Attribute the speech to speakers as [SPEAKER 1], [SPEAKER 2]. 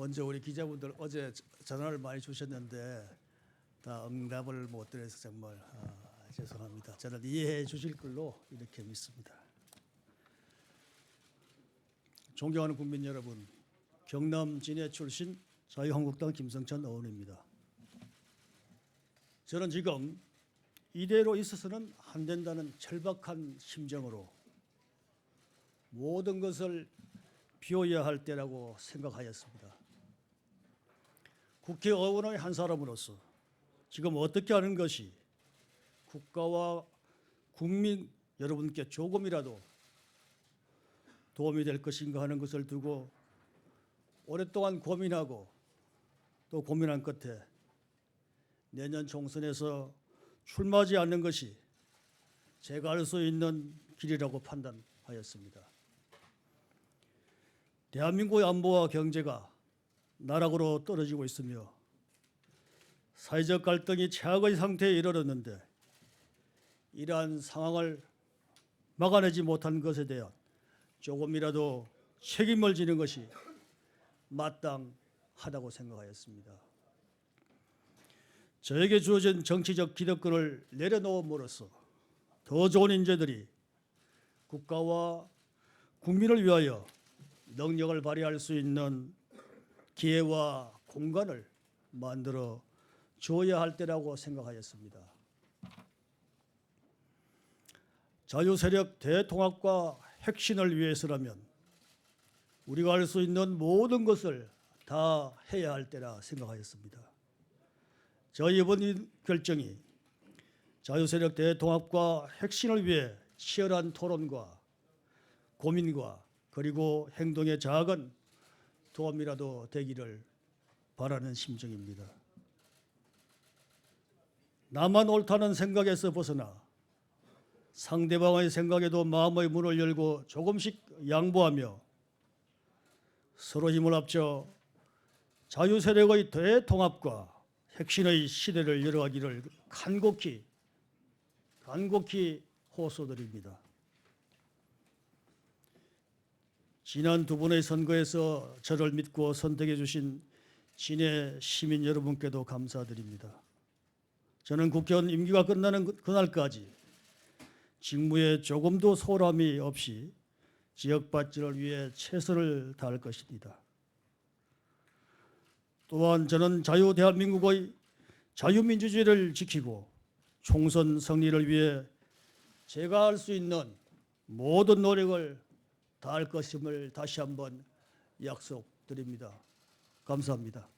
[SPEAKER 1] 먼저 우리 기자분들 어제 전화를 많이 주셨는데 다 응답을 못 드려서 정말 아, 죄송합니다. 저는 이해해 주실 걸로 이렇게 믿습니다. 존경하는 국민 여러분, 경남 진해 출신 자유한국당 김성찬 의원입니다. 저는 지금 이대로 있어서는 안 된다는 절박한 심정으로 모든 것을 비워야 할 때라고 생각하였습니다. 국회의원의 한 사람으로서 지금 어떻게 하는 것이 국가와 국민 여러분께 조금이라도 도움이 될 것인가 하는 것을 두고 오랫동안 고민하고 또 고민한 끝에 내년 총선에서 출마하지 않는 것이 제가 할수 있는 길이라고 판단하였습니다. 대한민국의 안보와 경제가 나락으로 떨어지고 있으며 사회적 갈등이 최악의 상태에 이르렀는데 이러한 상황을 막아내지 못한 것에 대한 조금이라도 책임을 지는 것이 마땅하다고 생각하였습니다. 저에게 주어진 정치적 기득권을 내려놓음으로써 더 좋은 인재들이 국가와 국민을 위하여 능력을 발휘할 수 있는 기회와 공간을 만들어 줘야 할 때라고 생각하였습니다. 자유세력 대통합과 혁신을 위해서라면 우리가 할 수 있는 모든 것을 다 해야 할 때라 생각하였습니다. 저희 이번 이 결정이 자유세력 대통합과 혁신을 위해 치열한 토론과 고민과 그리고 행동의 작은 도움이라도 되기를 바라는 심정입니다. 나만 옳다는 생각에서 벗어나 상대방의 생각에도 마음의 문을 열고 조금씩 양보하며 서로 힘을 합쳐 자유 세력의 대통합과 혁신의 시대를 열어가기를 간곡히 간곡히 호소드립니다. 지난 두 번의 선거에서 저를 믿고 선택해 주신 진해 시민 여러분께도 감사드립니다. 저는 국회의원 임기가 끝나는 그- 그날까지 직무에 조금도 소홀함이 없이 지역 발전을 위해 최선을 다할 것입니다. 또한 저는 자유 대한민국의 자유민주주의를 지키고 총선 승리를 위해 제가 할 수 있는 모든 노력을 다할 것임을 다시 한번 약속드립니다. 감사합니다.